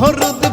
তরে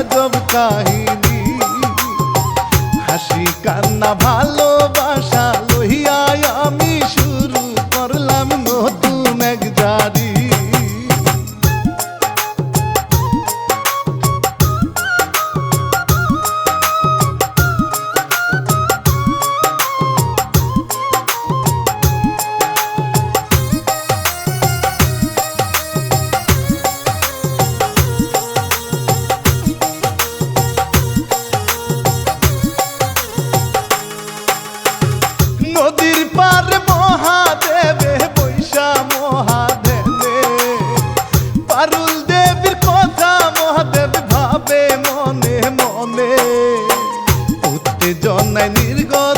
আজব কাহিনী। হাসি কান্না ভালোবাসা উত্তেজনায় নির্গত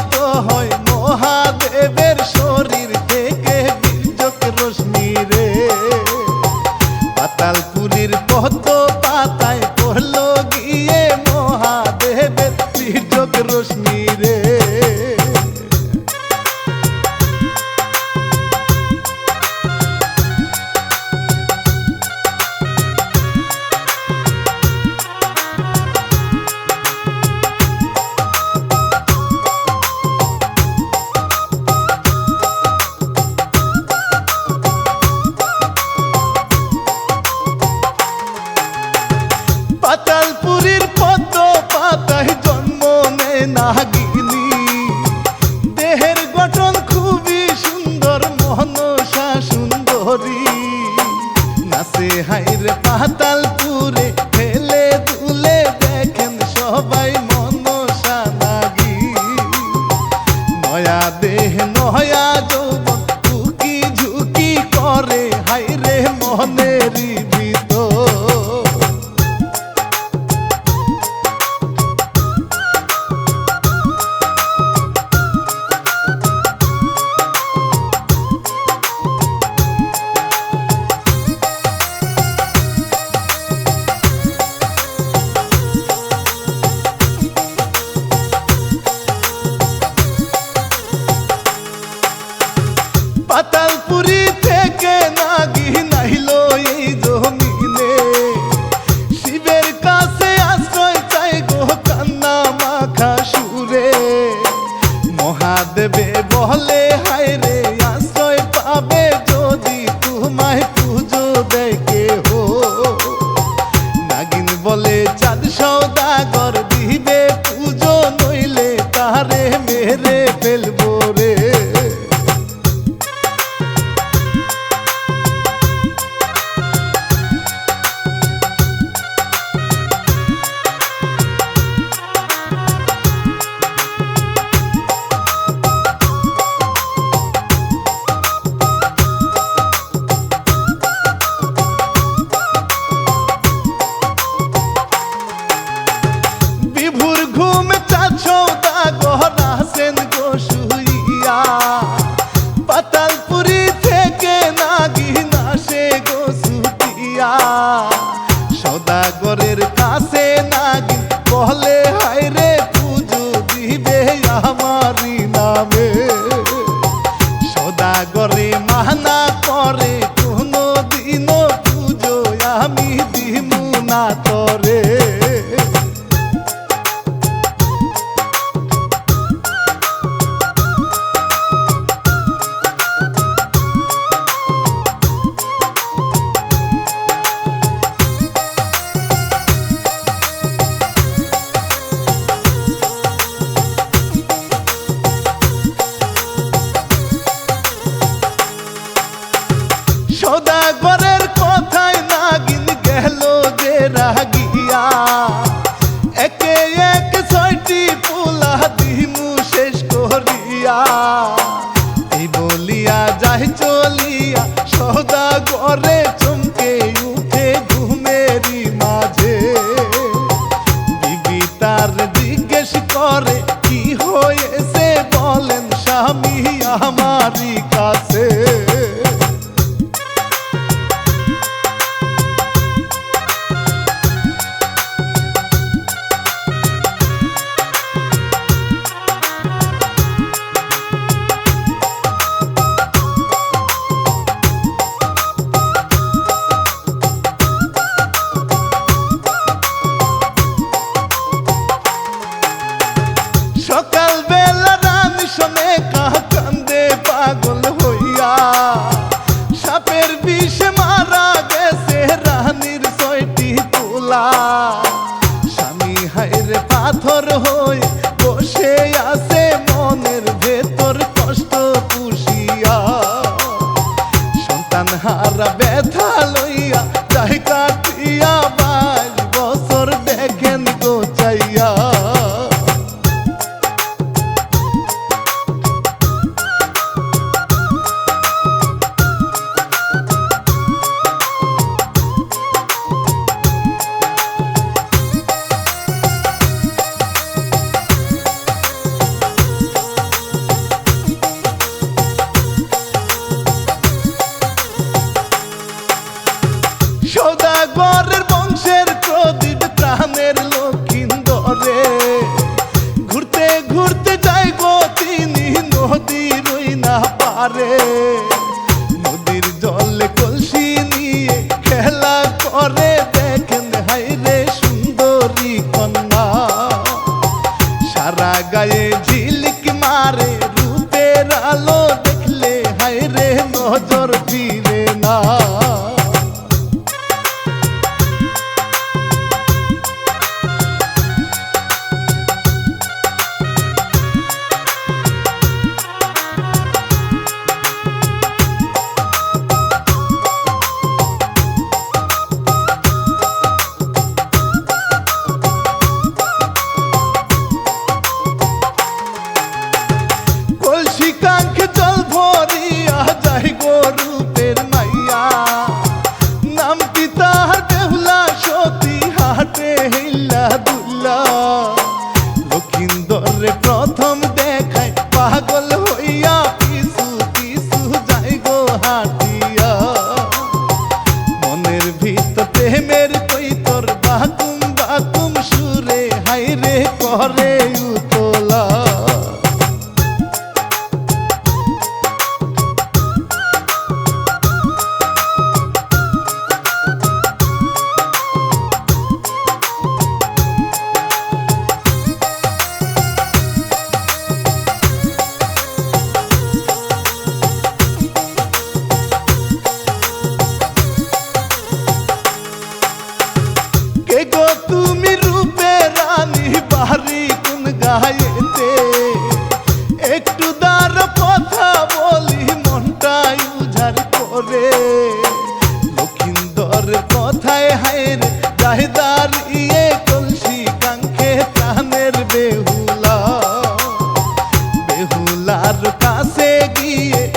কাছে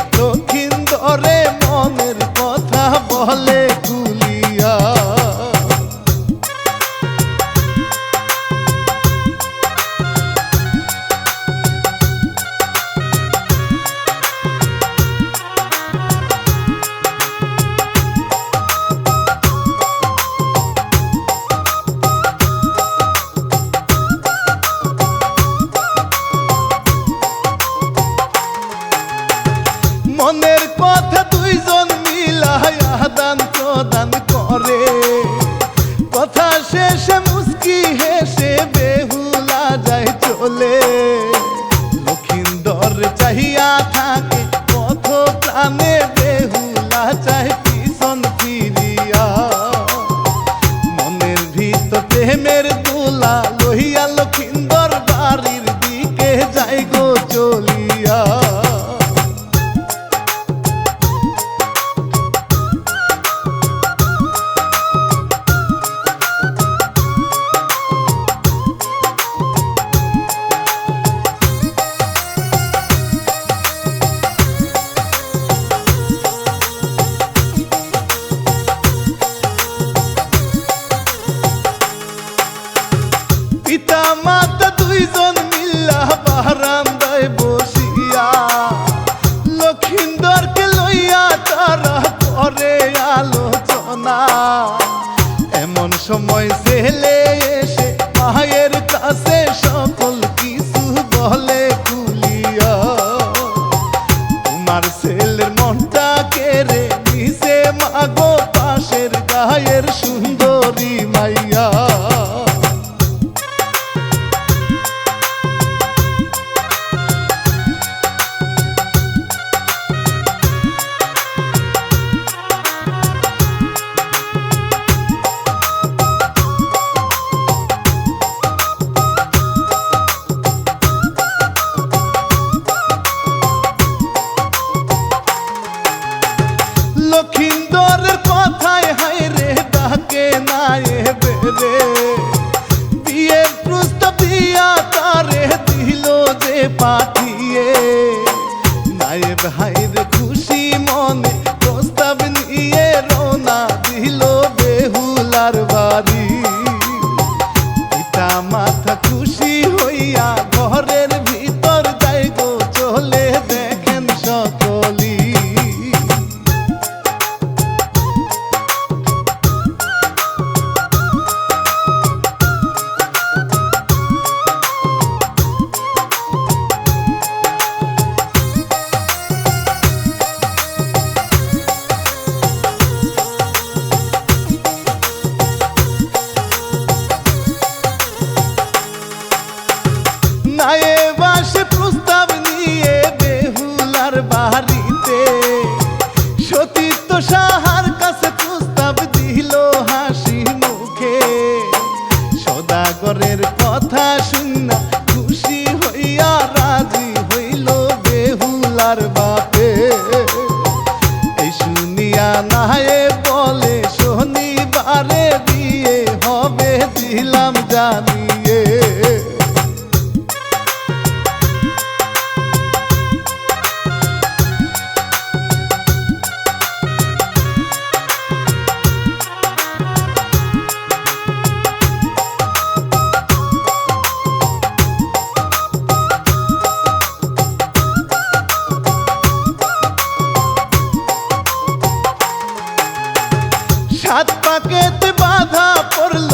ফেলে এসে মায়ের কাছে সকল কিছু বলে। সাত পাকেতে বাধা পড়ল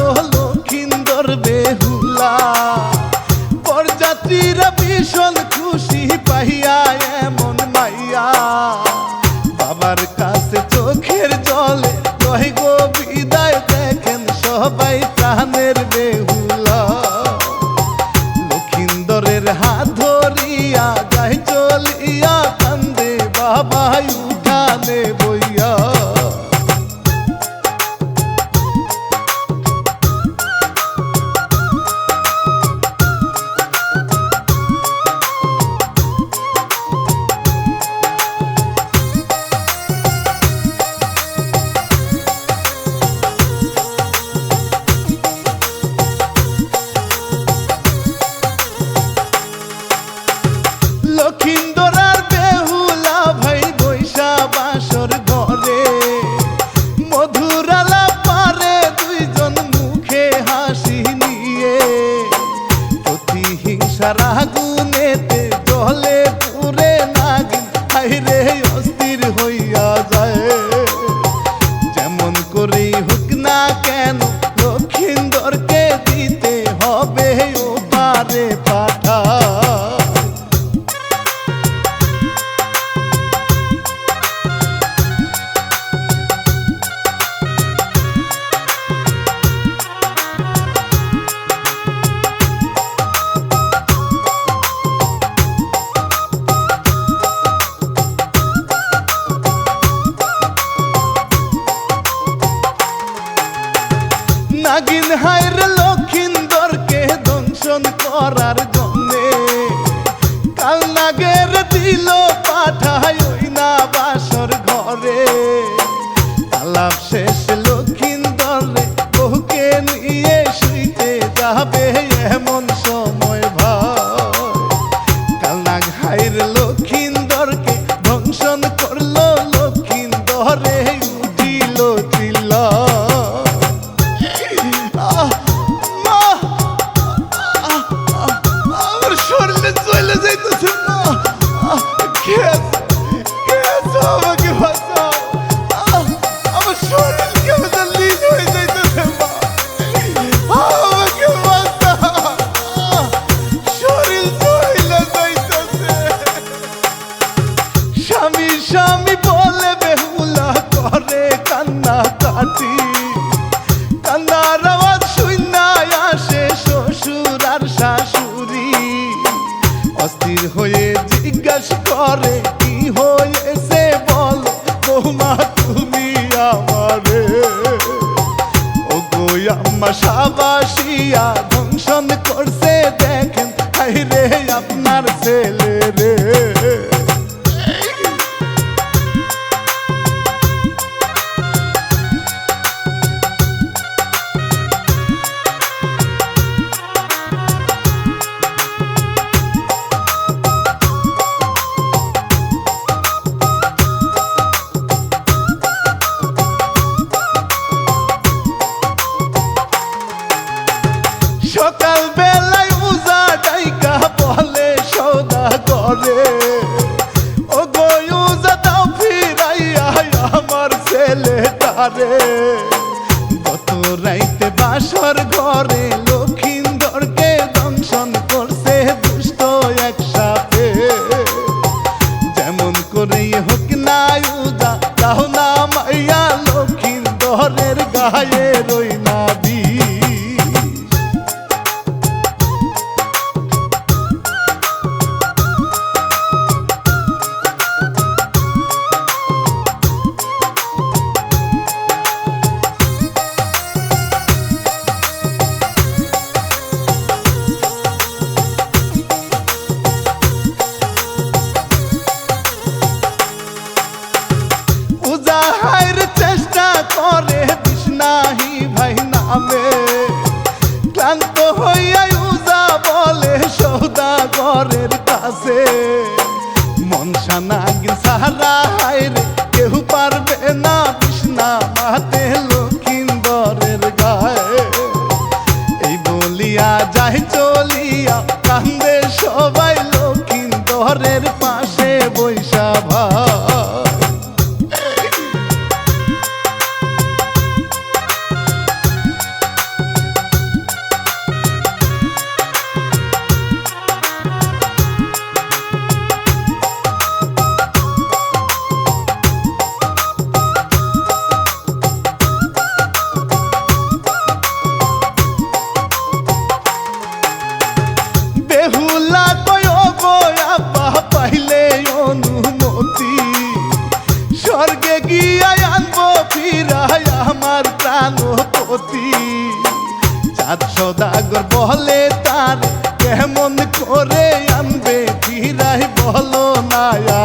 কান্দে সবাই লক্ষিন্দরের পাশে বৈশা ভাই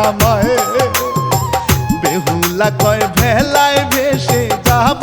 আমায়। বেহুলা কয় ভেলায় ভেসে যাব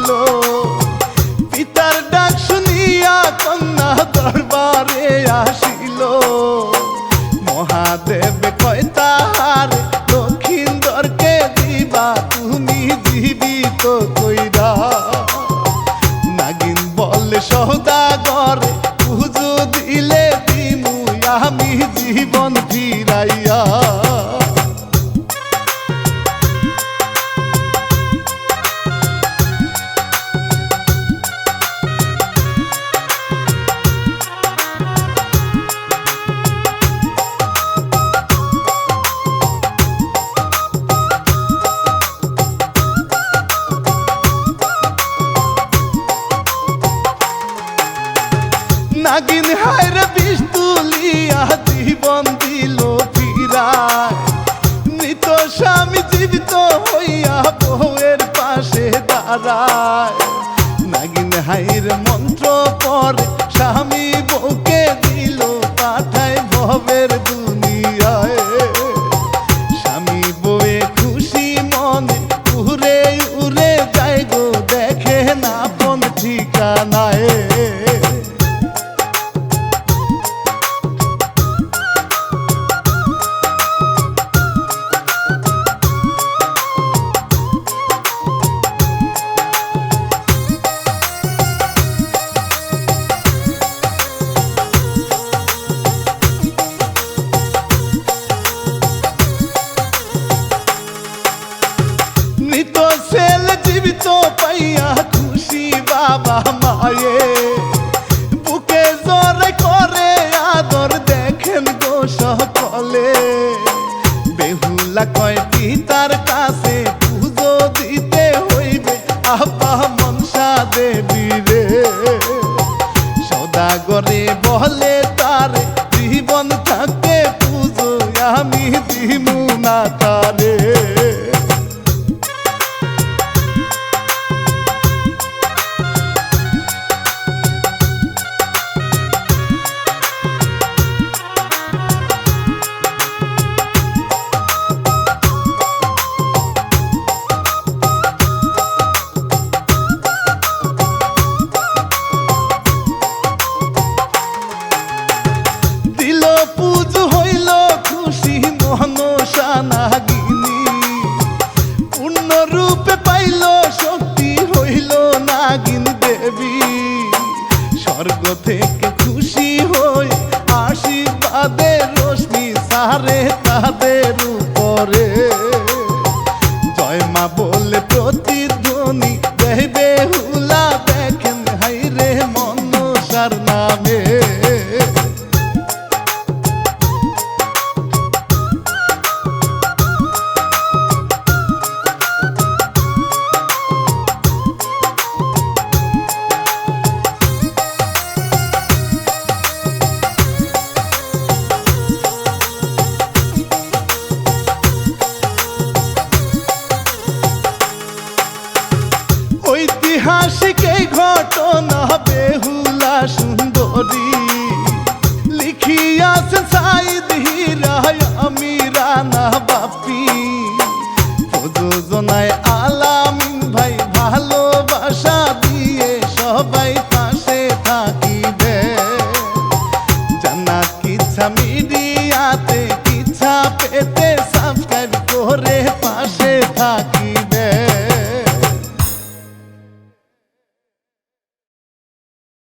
হইল পিতার ডাক শুনিয়া কন্যা দরবারে আসিল। মহাদেব কয়, তাহার দক্ষিণদরকে দিবা, তুমি জীবিত কইরা। নাগিন বলে সহদা নাগিন হায়র বিষ তুলিয়া জীবন দিল ফিরায়। মৃত স্বামী জীবিত হইয়া বউয়ের পাশে দাঁড়ায়। নাগিন হাইর মন্ত্র পরে স্বামী বউকে দিল, পাঠায় ভবের দুনিয়ায় பாவம்